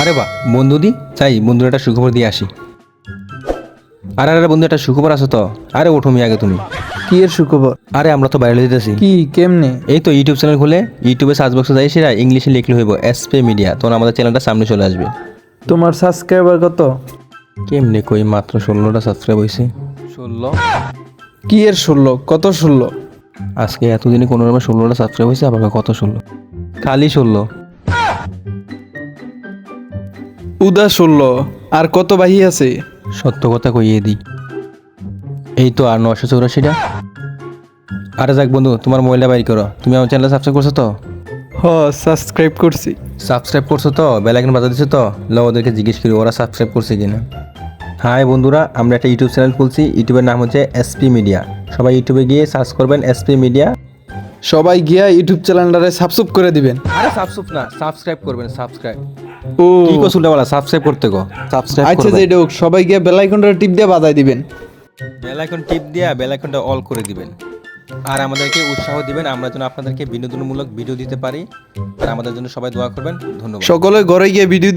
আরে বাহ বন্ধুদি। চাই বন্ধুর একটা সুখবর দিয়ে আসি। আরে আরে বন্ধু একটা সুখবর আছে তো? আরে ওঠো মি আগে তুমি। কি এর সুখবর? আরে আমরা তো বাইরে দিতেছি কি কেমনে? এই তো ইউটিউব চ্যানেল খুলে ইউটিউবে সার্চ বক্সে যাই সেটা ইংলিশে লিখলে হইব এসপে মিডিয়া তখন আমাদের চ্যানেলটা সামনে চলে আসবে। তোমার সাবস্ক্রাইবার কত? কেমনে কই মাত্র ষোলোটা সাবস্ক্রাইব হয়েছে ষোলো। কি এর ষোলো? কত ষোলো? আজকে এতদিনে কোনো রকম ষোলোটা সাবস্ক্রাইব হয়েছে আবার কত ষোলো? খালি ষোলো। উদা ষোলো। আর কত বাহি আছে? সত্য কথা কইয়ে দিই। এই তো আর নশো চৌরাশিটা। আরে যাক বন্ধু তোমার মোবাইলটা বাইর করো। তুমি আমার চ্যানেল সাবস্ক্রাইব করছ তো? হ সাবস্ক্রাইব করছি। সাবস্ক্রাইব করছ তো? বেলাইকন বাজা দিছো তো? ল ওদেরকে জিজ্ঞেস করি ওরা সাবস্ক্রাইব করছে কিনা? হাই বন্ধুরা আমরা একটা ইউটিউব চ্যানেল খুলছি। ইউটিউবের নাম হচ্ছে এসপি মিডিয়া সবাই ইউটিউবে গিয়ে সার্চ করবেন এসপি মিডিয়া সবাই গিয়া ইউটিউব চ্যানেলটারে সাবস্ক্রাইব করে দিবেন। আরে সাবস্ক্রাইব না সাবস্ক্রাইব করবেন সাবস্ক্রাইব ও। কি কো সুলটা সাবস্ক্রাইব করতে গো সাবস্ক্রাইব আচ্ছা যে হোক সবাই গিয়া বেলাইকনটা টিপ দিয়ে বাজাই দিবেন। বেল আইকন টিপ দিয়া বেল আইকনটা অল করে দিবেন। আর আমাদেরকে উৎসাহ দিবেন আমরা যেন আপনাদেরকে বিনোদনমূলক ভিডিও দিতে পারি। আর আমাদের জন্য সবাই দোয়া করবেন। ধন্যবাদ। সকলে ঘরে গিয়ে ভিডিও